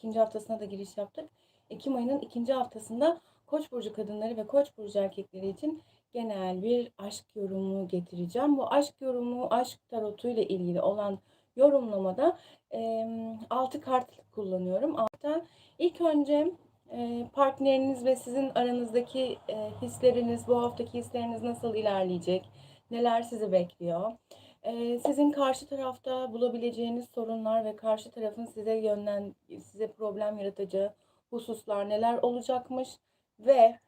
ikinci haftasına da giriş yaptık. Ekim ayının ikinci haftasında Koç burcu kadınları ve Koç burcu erkekleri için genel bir aşk yorumu getireceğim. Bu aşk yorumu, aşk tarotu ile ilgili olan yorumlamada e, 6 kart kullanıyorum. Hatta ilk önce e, partneriniz ve sizin aranızdaki e, hisleriniz, bu haftaki hisleriniz nasıl ilerleyecek? Neler sizi bekliyor? Sizin karşı tarafta bulabileceğiniz sorunlar ve karşı tarafın size yönlen size problem yaratacağı hususlar neler olacakmış ve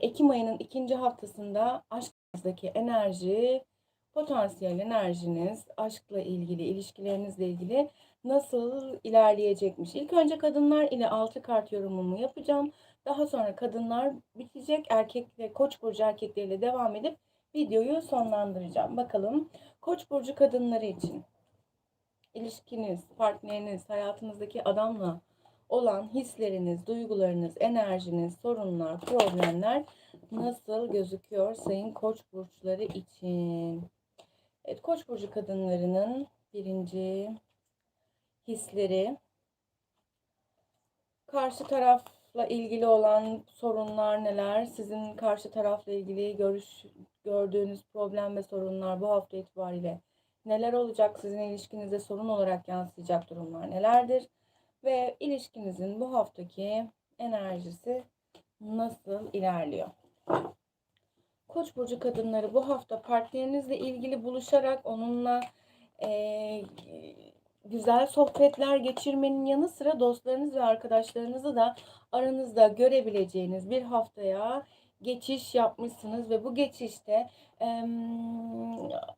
Ekim ayının ikinci haftasında aşkınızdaki enerji, potansiyel enerjiniz, aşkla ilgili, ilişkilerinizle ilgili nasıl ilerleyecekmiş. İlk önce kadınlar ile altı kart yorumumu yapacağım. Daha sonra kadınlar bitecek. Erkek ve koç burcu erkekleriyle devam edip videoyu sonlandıracağım. Bakalım koç burcu kadınları için ilişkiniz, partneriniz, hayatınızdaki adamla olan hisleriniz, duygularınız, enerjiniz, sorunlar, problemler nasıl gözüküyor sayın koç burçları için? Evet, koç burcu kadınlarının birinci hisleri karşı tarafla ilgili olan sorunlar neler? Sizin karşı tarafla ilgili görüş gördüğünüz problem ve sorunlar bu hafta itibariyle neler olacak? Sizin ilişkinizde sorun olarak yansıyacak durumlar nelerdir? Ve ilişkinizin bu haftaki enerjisi nasıl ilerliyor? Koç burcu kadınları bu hafta partnerinizle ilgili buluşarak onunla e, güzel sohbetler geçirmenin yanı sıra dostlarınız ve arkadaşlarınızı da aranızda görebileceğiniz bir haftaya geçiş yapmışsınız ve bu geçişte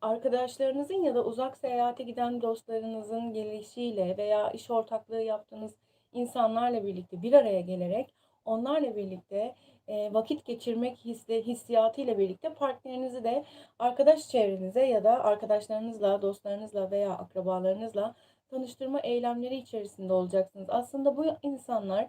arkadaşlarınızın ya da uzak seyahate giden dostlarınızın gelişiyle veya iş ortaklığı yaptığınız insanlarla birlikte bir araya gelerek onlarla birlikte e, vakit geçirmek hissi, hissiyatıyla birlikte partnerinizi de arkadaş çevrenize ya da arkadaşlarınızla, dostlarınızla veya akrabalarınızla tanıştırma eylemleri içerisinde olacaksınız. Aslında bu insanlar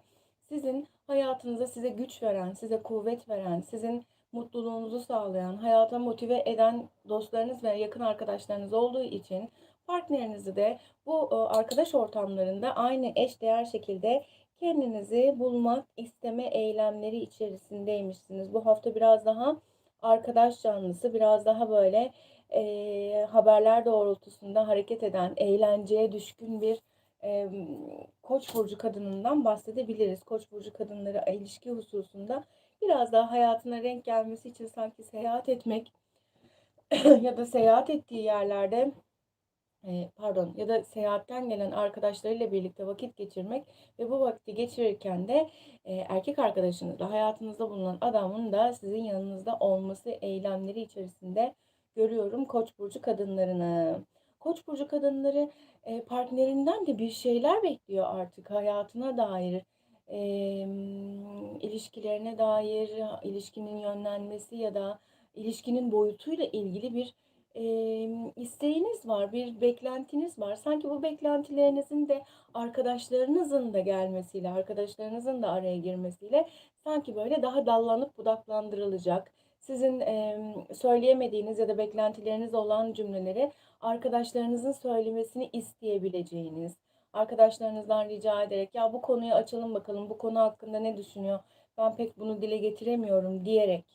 sizin hayatınıza size güç veren, size kuvvet veren, sizin mutluluğunuzu sağlayan, hayata motive eden dostlarınız ve yakın arkadaşlarınız olduğu için partnerinizi de bu arkadaş ortamlarında aynı eş değer şekilde kendinizi bulmak isteme eylemleri içerisindeymişsiniz. Bu hafta biraz daha arkadaş canlısı, biraz daha böyle e, haberler doğrultusunda hareket eden, eğlenceye düşkün bir e, koç burcu kadınından bahsedebiliriz. Koç burcu kadınları ilişki hususunda biraz daha hayatına renk gelmesi için sanki seyahat etmek ya da seyahat ettiği yerlerde pardon ya da seyahatten gelen arkadaşlarıyla birlikte vakit geçirmek ve bu vakti geçirirken de erkek arkadaşınızla hayatınızda bulunan adamın da sizin yanınızda olması eylemleri içerisinde görüyorum Koç burcu kadınlarını. Koç burcu kadınları partnerinden de bir şeyler bekliyor artık hayatına dair, ilişkilerine dair, ilişkinin yönlenmesi ya da ilişkinin boyutuyla ilgili bir e, isteğiniz var, bir beklentiniz var. Sanki bu beklentilerinizin de arkadaşlarınızın da gelmesiyle, arkadaşlarınızın da araya girmesiyle sanki böyle daha dallanıp budaklandırılacak. Sizin e, söyleyemediğiniz ya da beklentileriniz olan cümleleri arkadaşlarınızın söylemesini isteyebileceğiniz, arkadaşlarınızdan rica ederek ya bu konuyu açalım bakalım, bu konu hakkında ne düşünüyor, ben pek bunu dile getiremiyorum diyerek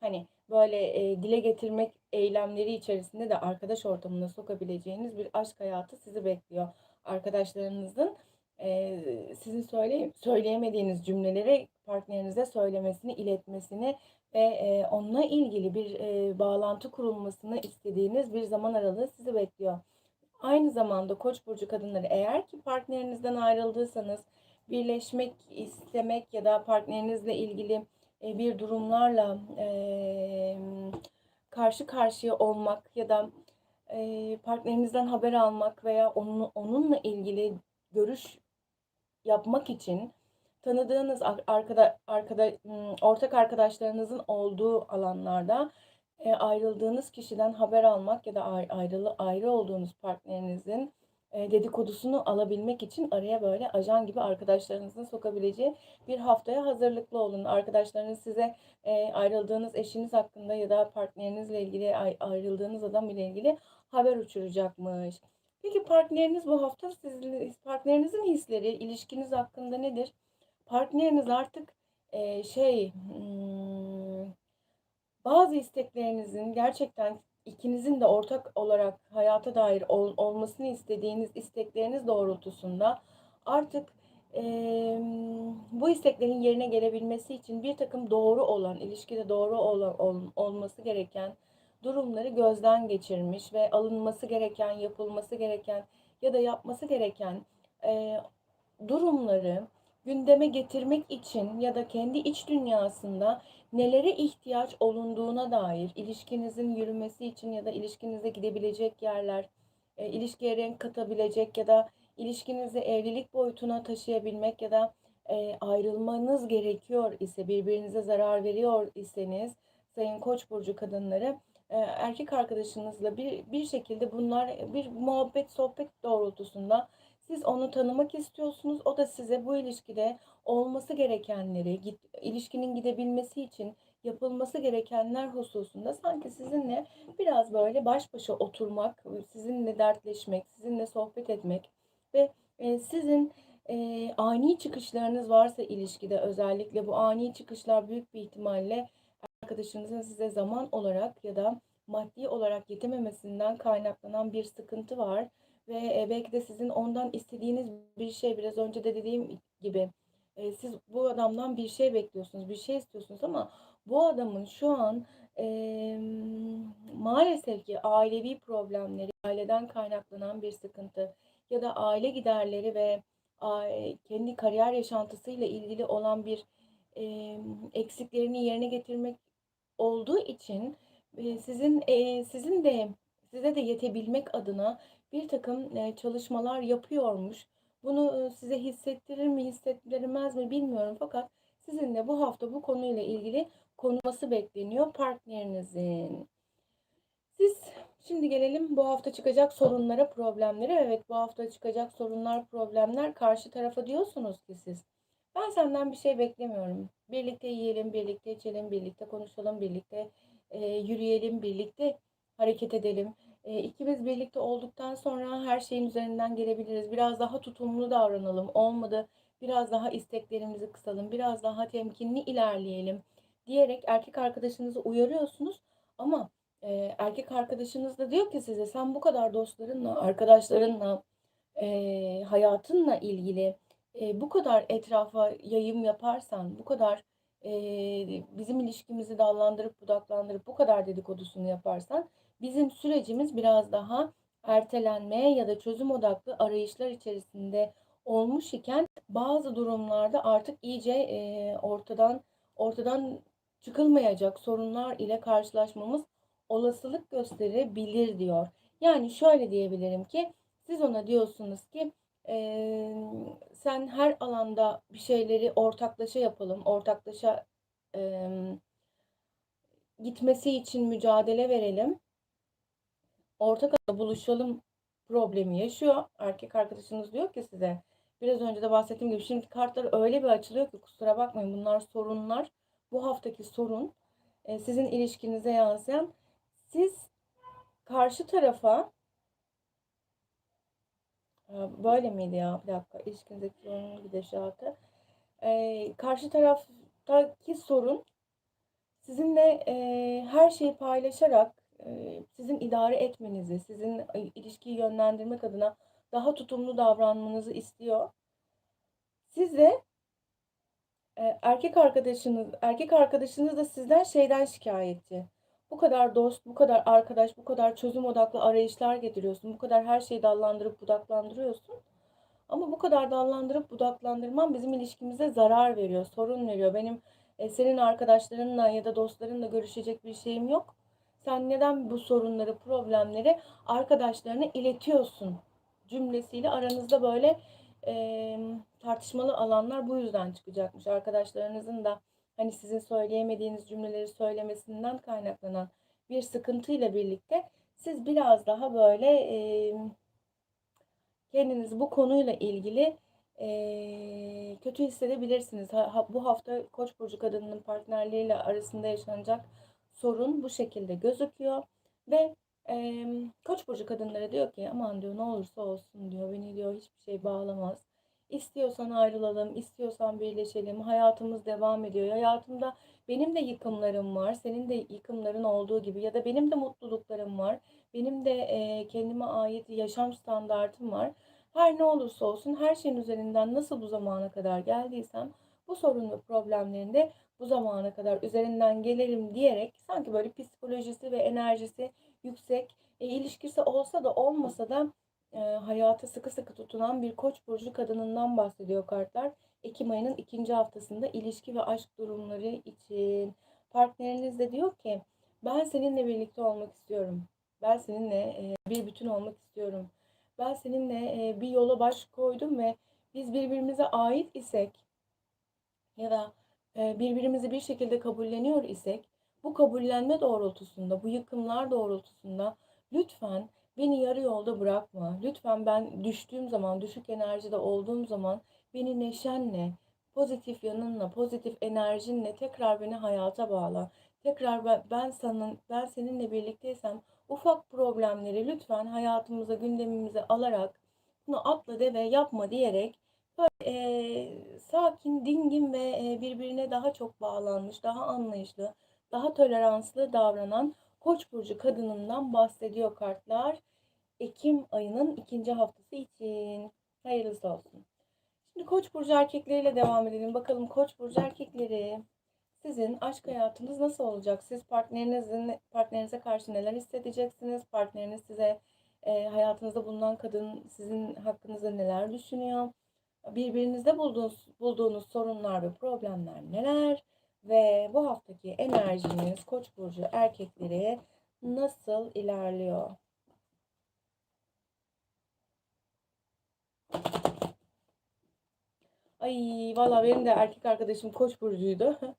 hani böyle e, dile getirmek eylemleri içerisinde de arkadaş ortamına sokabileceğiniz bir aşk hayatı sizi bekliyor. Arkadaşlarınızın e, sizin söyle, söyleyemediğiniz cümleleri partnerinize söylemesini, iletmesini ve e, onunla ilgili bir e, bağlantı kurulmasını istediğiniz bir zaman aralığı sizi bekliyor. Aynı zamanda Koç burcu kadınları eğer ki partnerinizden ayrıldıysanız birleşmek istemek ya da partnerinizle ilgili e, bir durumlarla e, karşı karşıya olmak ya da e, partnerinizden haber almak veya onun, onunla ilgili görüş yapmak için tanıdığınız arkada, arkada ortak arkadaşlarınızın olduğu alanlarda e, ayrıldığınız kişiden haber almak ya da ayrılı ayrı olduğunuz partnerinizin e, dedikodusunu alabilmek için araya böyle ajan gibi arkadaşlarınızın sokabileceği bir haftaya hazırlıklı olun. Arkadaşlarınız size e, ayrıldığınız eşiniz hakkında ya da partnerinizle ilgili ayrıldığınız adam ile ilgili haber uçuracakmış. Peki partneriniz bu hafta sizin partnerinizin hisleri ilişkiniz hakkında nedir? Partneriniz artık, eee, şey, ımm, bazı isteklerinizin gerçekten ikinizin de ortak olarak hayata dair ol olmasını istediğiniz istekleriniz doğrultusunda artık, emm, bu isteklerin yerine gelebilmesi için birtakım doğru olan, ilişkide doğru olan ol olması gereken durumları gözden geçirmiş ve alınması gereken, yapılması gereken ya da yapması gereken, eee, durumları gündeme getirmek için ya da kendi iç dünyasında nelere ihtiyaç olunduğuna dair ilişkinizin yürümesi için ya da ilişkinize gidebilecek yerler, eee, ilişkiye renk katabilecek ya da ilişkinizi evlilik boyutuna taşıyabilmek ya da, eee, ayrılmanız gerekiyor ise, birbirinize zarar veriyor iseniz sayın Koç burcu kadınları, erkek arkadaşınızla bir bir şekilde bunlar bir muhabbet, sohbet doğrultusunda siz onu tanımak istiyorsunuz. O da size bu ilişkide olması gerekenleri, git ilişkinin gidebilmesi için yapılması gerekenler hususunda sanki sizinle biraz böyle baş başa oturmak, sizinle dertleşmek, sizinle sohbet etmek ve, eee, sizin, eee, ani çıkışlarınız varsa ilişkide özellikle bu ani çıkışlar büyük bir ihtimalle arkadaşınızın size zaman olarak ya da maddi olarak yetememesinden kaynaklanan bir sıkıntı var. Ve, eee, belki de sizin ondan istediğiniz bir şey biraz önce de dediğim gibi, eee, siz bu adamdan bir şey bekliyorsunuz, bir şey istiyorsunuz ama bu adamın şu an, emm, maalesef ki ailevi problemleri, aileden kaynaklanan bir sıkıntı ya da aile giderleri ve ai kendi kariyer yaşantısıyla ilgili olan bir, emm, eksiklerini yerine getirmek olduğu için, eee, sizin, eee, sizin de size de yetebilmek adına birtakım, eee, çalışmalar yapıyormuş. Bunu, size hissettirir mi, hissettirmez mi bilmiyorum fakat sizinle bu hafta bu konuyla ilgili konuşması bekleniyor partnerinizin. Siz şimdi gelelim bu hafta çıkacak sorunlara, problemlere. Evet, bu hafta çıkacak sorunlar, problemler karşı tarafa diyorsunuz ki siz, "Ben senden bir şey beklemiyorum. Birlikte yiyelim, birlikte içelim, birlikte konuşalım, birlikte, eee, yürüyelim, birlikte hareket edelim. Eee, ikimiz birlikte olduktan sonra her şeyin üzerinden gelebiliriz. Biraz daha tutumlu davranalım. Olmadı biraz daha isteklerimizi kısalım, biraz daha temkinli ilerleyelim." diyerek erkek arkadaşınızı uyarıyorsunuz ama, eee, erkek arkadaşınız da diyor ki size, "Sen bu kadar dostlarınla, arkadaşlarınla, eee, hayatınla ilgili, eee, bu kadar etrafa yayım yaparsan, bu kadar, eee, bizim ilişkimizi dallandırıp budaklandırıp bu kadar dedikodusunu yaparsan bizim sürecimiz biraz daha ertelenmeye ya da çözüm odaklı arayışlar içerisinde olmuş iken bazı durumlarda artık iyice, eee, ortadan ortadan çıkılmayacak sorunlar ile karşılaşmamız olasılık gösterebilir." diyor. Yani şöyle diyebilirim ki siz ona diyorsunuz ki, emm, "Sen her alanda bir şeyleri ortaklaşa yapalım, ortaklaşa, emm, gitmesi için mücadele verelim." Ortak buluşalım problemi yaşıyor. Erkek arkadaşınız diyor ki size, biraz önce de bahsettiğim gibi şimdi kartlar öyle bir açılıyor ki kusura bakmayın bunlar sorunlar. Bu haftaki sorun, sizin ilişkinize yansıyan. Siz karşı tarafa böyle miydi ya? Bir dakika. İlişkinizdeki sorunun gidişatı. Eee, karşı taraftaki sorun sizinle, eee, her şeyi paylaşarak, eee, sizin idare etmenizi, sizin ilişkiyi yönlendirmek adına daha tutumlu davranmanızı istiyor. Siz eee, erkek arkadaşınız erkek arkadaşınız da sizden şeyden şikâyetçi. Bu kadar dost, bu kadar arkadaş, bu kadar çözüm odaklı arayışlar getiriyorsun, bu kadar her şeyi dallandırıp budaklandırıyorsun ama bu kadar dallandırıp budaklandırman bizim ilişkimize zarar veriyor, sorun veriyor. Benim, eee, senin arkadaşlarınla ya da dostlarınla görüşecek bir şeyim yok. Sen neden bu sorunları, problemleri arkadaşlarına iletiyorsun cümlesiyle aranızda böyle, emm, tartışmalı alanlar bu yüzden çıkacakmış. Arkadaşlarınızın da, hani, sizin söyleyemediğiniz cümleleri söylemesinden kaynaklanan bir sıkıntıyla birlikte siz biraz daha böyle, emm, kendinizi bu konuyla ilgili, eee, kötü hissedebilirsiniz. Ha ha bu hafta Koç burcu kadınının partnerleriyle arasında yaşanacak sorun bu şekilde gözüküyor ve, Emm, Koç burcu kadınları diyor ki aman diyor ne olursa olsun diyor beni diyor hiçbir şey bağlamaz. İstiyorsan ayrılalım, istiyorsan birleşelim. Hayatımız devam ediyor. Hayatımda benim de yıkımlarım var, senin de yıkımların olduğu gibi ya da benim de mutluluklarım var. Benim de eee, kendime ait yaşam standartım var. Her ne olursa olsun her şeyin üzerinden nasıl bu zamana kadar geldiysem bu sorun ve problemlerin de bu zamana kadar üzerinden gelirim diyerek sanki böyle psikolojisi ve enerjisi yüksek, e, ilişkisi olsa da olmasa da e, hayata sıkı sıkı tutunan bir Koç burcu kadınından bahsediyor kartlar. Ekim ayının ikinci haftasında ilişki ve aşk durumları için partneriniz de diyor ki ben seninle birlikte olmak istiyorum. Ben seninle e, bir bütün olmak istiyorum. Ben seninle e, bir yola baş koydum ve biz birbirimize ait isek ya da e, birbirimizi bir şekilde kabulleniyor isek bu kabullenme doğrultusunda, bu yıkımlar doğrultusunda lütfen beni yarı yolda bırakma. Lütfen ben düştüğüm zaman, düşük enerjide olduğum zaman beni neşenle, pozitif yanınla, pozitif enerjinle tekrar beni hayata bağla. Tekrar ben, senin, ben seninle birlikteysem ufak problemleri lütfen hayatımıza, gündemimize alarak bunu atla de ve yapma diyerek Eee, sakin, dingin ve eee, birbirine daha çok bağlanmış, daha anlayışlı, daha toleranslı davranan Koç burcu kadınından bahsediyor kartlar. Ekim ayının ikinci haftası için. Hayırlısı olsun. Şimdi Koç burcu erkekleriyle devam edelim. Bakalım Koç burcu erkekleri sizin aşk hayatınız nasıl olacak? Siz partnerinizin partnerinize karşı neler hissedeceksiniz? Partneriniz size eee, hayatınızda bulunan kadın sizin hakkınızda neler düşünüyor? Birbirinizde bulduğunuz, bulduğunuz sorunlar ve problemler neler? Ve bu haftaki enerjiniz Koç burcu erkekleri nasıl ilerliyor? Ay valla benim de erkek arkadaşım Koç burcuydu.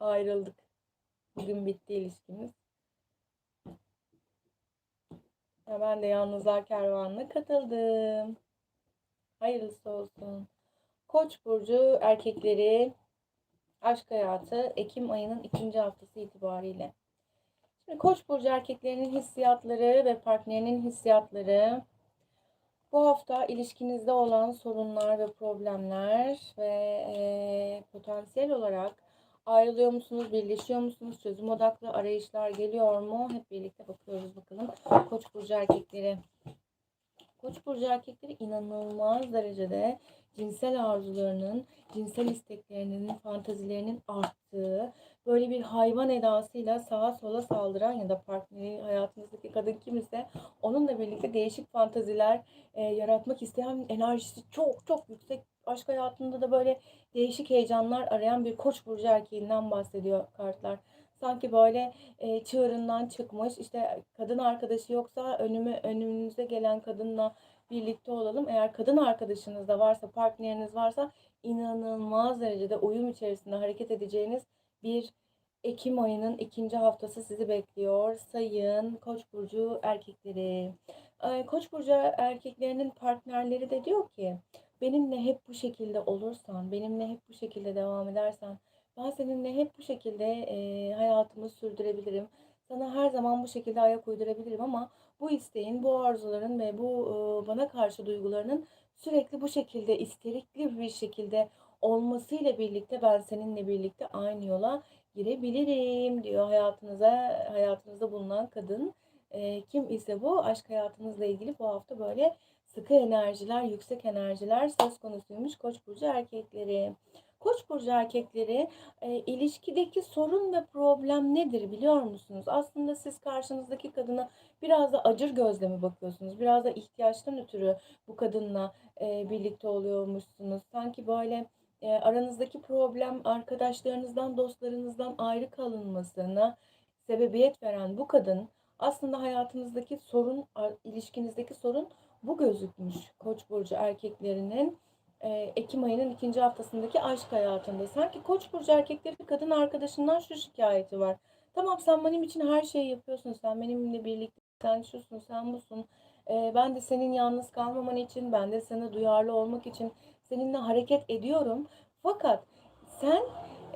Ayrıldık. Bugün bitti ilişkimiz. Ya ben de Yalnızlar Kervanı'na katıldım. Hayırlısı olsun. Koç burcu erkekleri aşk hayatı Ekim ayının ikinci haftası itibariyle. Şimdi Koç burcu erkeklerinin hissiyatları ve partnerinin hissiyatları bu hafta ilişkinizde olan sorunlar ve problemler ve e, potansiyel olarak ayrılıyor musunuz, birleşiyor musunuz, çözüm odaklı arayışlar geliyor mu? Hep birlikte bakıyoruz bakalım. Koç burcu erkekleri. Koç burcu erkekleri inanılmaz derecede cinsel arzularının, cinsel isteklerinin, fantazilerinin arttığı, böyle bir hayvan edasıyla sağa sola saldıran ya da partneri hayatınızdaki kadın kim ise onunla birlikte değişik fantaziler e, yaratmak isteyen enerjisi çok çok yüksek. Aşk hayatında da böyle değişik heyecanlar arayan bir koç burcu erkeğinden bahsediyor kartlar sanki böyle e, çığırından çıkmış işte kadın arkadaşı yoksa önüme önümüze gelen kadınla birlikte olalım. Eğer kadın arkadaşınız da varsa, partneriniz varsa inanılmaz derecede uyum içerisinde hareket edeceğiniz bir Ekim ayının ikinci haftası sizi bekliyor. Sayın Koç burcu erkekleri. Koç burcu erkeklerinin partnerleri de diyor ki benimle hep bu şekilde olursan, benimle hep bu şekilde devam edersen ben seninle hep bu şekilde hayatımı sürdürebilirim. Sana her zaman bu şekilde ayak uydurabilirim ama bu isteğin, bu arzuların ve bu bana karşı duygularının sürekli bu şekilde isterikli bir şekilde olmasıyla birlikte ben seninle birlikte aynı yola girebilirim diyor hayatınıza hayatınızda bulunan kadın. E, kim ise bu aşk hayatınızla ilgili bu hafta böyle sıkı enerjiler, yüksek enerjiler söz konusuymuş Koç burcu erkekleri. Koç burcu erkekleri e, ilişkideki sorun ve problem nedir biliyor musunuz? Aslında siz karşınızdaki kadına biraz da acır gözle mi bakıyorsunuz? Biraz da ihtiyaçtan ötürü bu kadınla e, birlikte oluyormuşsunuz. Sanki böyle e, aranızdaki problem arkadaşlarınızdan, dostlarınızdan ayrı kalınmasına sebebiyet veren bu kadın aslında hayatınızdaki sorun, ilişkinizdeki sorun bu gözükmüş Koç burcu erkeklerinin e, Ekim ayının ikinci haftasındaki aşk hayatında. Sanki Koç burcu erkekleri kadın arkadaşından şu şikayeti var. Tamam sen benim için her şeyi yapıyorsun. Sen benimle birlikte sen şusun, sen busun. E, ben de senin yalnız kalmaman için, ben de sana duyarlı olmak için seninle hareket ediyorum. Fakat sen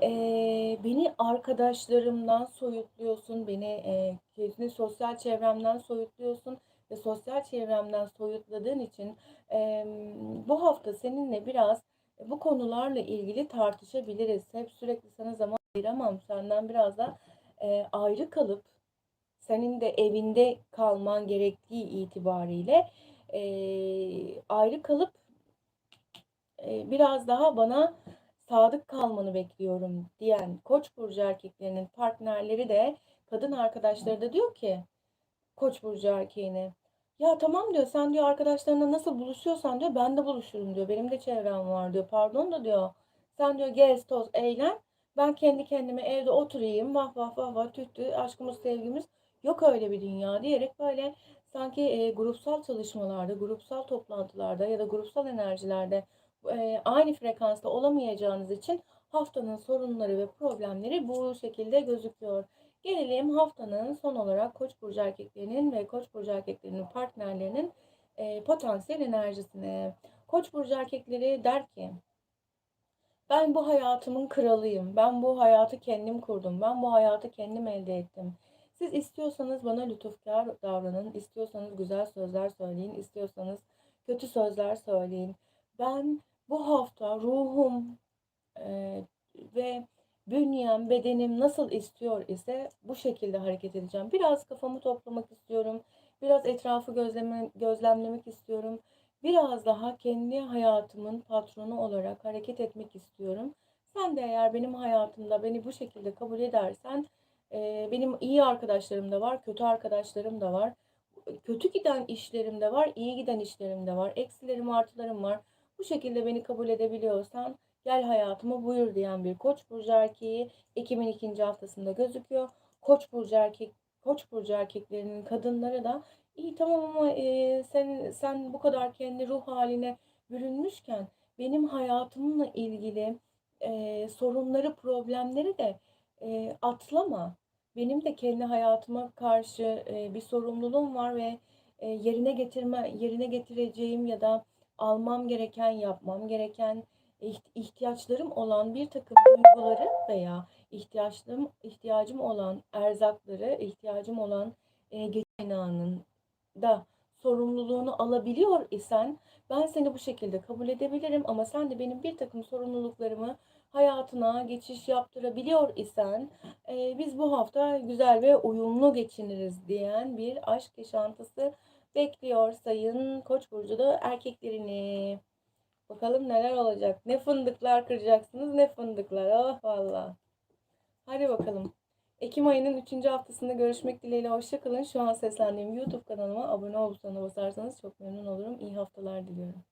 Eee, beni arkadaşlarımdan soyutluyorsun, beni, eee, kendi sosyal çevremden soyutluyorsun ve sosyal çevremden soyutladığın için, bu hafta seninle biraz bu konularla ilgili tartışabiliriz. Hep sürekli sana zaman ayıramam. Senden biraz da, eee, ayrı kalıp senin de evinde kalman gerektiği itibariyle, eee, ayrı kalıp biraz daha bana sadık kalmanı bekliyorum diyen Koç burcu erkeklerinin partnerleri de kadın arkadaşları da diyor ki Koç burcu erkeğine ya tamam diyor sen diyor arkadaşlarına nasıl buluşuyorsan diyor ben de buluşurum diyor. Benim de çevrem var diyor. Pardon da diyor. Sen diyor gez toz eğlen. Ben kendi kendime evde oturayım. Vah vah vah vah tüh tüh aşkımız sevgimiz. Yok öyle bir dünya diyerek böyle sanki e, grupsal çalışmalarda, grupsal toplantılarda ya da grupsal enerjilerde e, aynı frekansta olamayacağınız için haftanın sorunları ve problemleri bu şekilde gözüküyor. Gelelim haftanın son olarak Koç burcu erkeklerinin ve Koç burcu erkeklerinin partnerlerinin e, potansiyel enerjisine. Koç burcu erkekleri der ki ben bu hayatımın kralıyım. Ben bu hayatı kendim kurdum. Ben bu hayatı kendim elde ettim. Siz istiyorsanız bana lütufkar davranın. istiyorsanız güzel sözler söyleyin. istiyorsanız kötü sözler söyleyin. Ben bu hafta ruhum e, ve bünyem, bedenim nasıl istiyor ise bu şekilde hareket edeceğim. Biraz kafamı toplamak istiyorum. Biraz etrafı gözleme, gözlemlemek istiyorum. Biraz daha kendi hayatımın patronu olarak hareket etmek istiyorum. Sen de eğer benim hayatımda beni bu şekilde kabul edersen, e, benim iyi arkadaşlarım da var, kötü arkadaşlarım da var. Kötü giden işlerim de var, iyi giden işlerim de var. Eksilerim, artılarım var. Bu şekilde beni kabul edebiliyorsan gel hayatıma buyur diyen bir Koç burcu erkeği Ekim'in ikinci haftasında gözüküyor. Koç burcu erkek Koç burcu erkeklerinin kadınları da iyi tamam ama e, sen sen bu kadar kendi ruh haline bürünmüşken benim hayatımla ilgili e, sorunları, problemleri de e, atlama. Benim de kendi hayatıma karşı e, bir sorumluluğum var ve e, yerine getirme yerine getireceğim ya da almam gereken, yapmam gereken ihtiyaçlarım olan bir takım duyguları veya ihtiyaçlarım, ihtiyacım olan erzakları, ihtiyacım olan e, kaynağının da sorumluluğunu alabiliyor isen ben seni bu şekilde kabul edebilirim ama sen de benim bir takım sorumluluklarımı hayatına geçiş yaptırabiliyor isen e, biz bu hafta güzel ve uyumlu geçiniriz diyen bir aşk yaşantısı bekliyor sayın Koç burculu erkeklerini. Bakalım neler olacak. Ne fındıklar kıracaksınız ne fındıklar. Oh valla. Hadi bakalım. Ekim ayının 3. haftasında görüşmek dileğiyle hoşçakalın. Şu an seslendiğim YouTube kanalıma abone olup butonuna basarsanız çok memnun olurum. İyi haftalar diliyorum.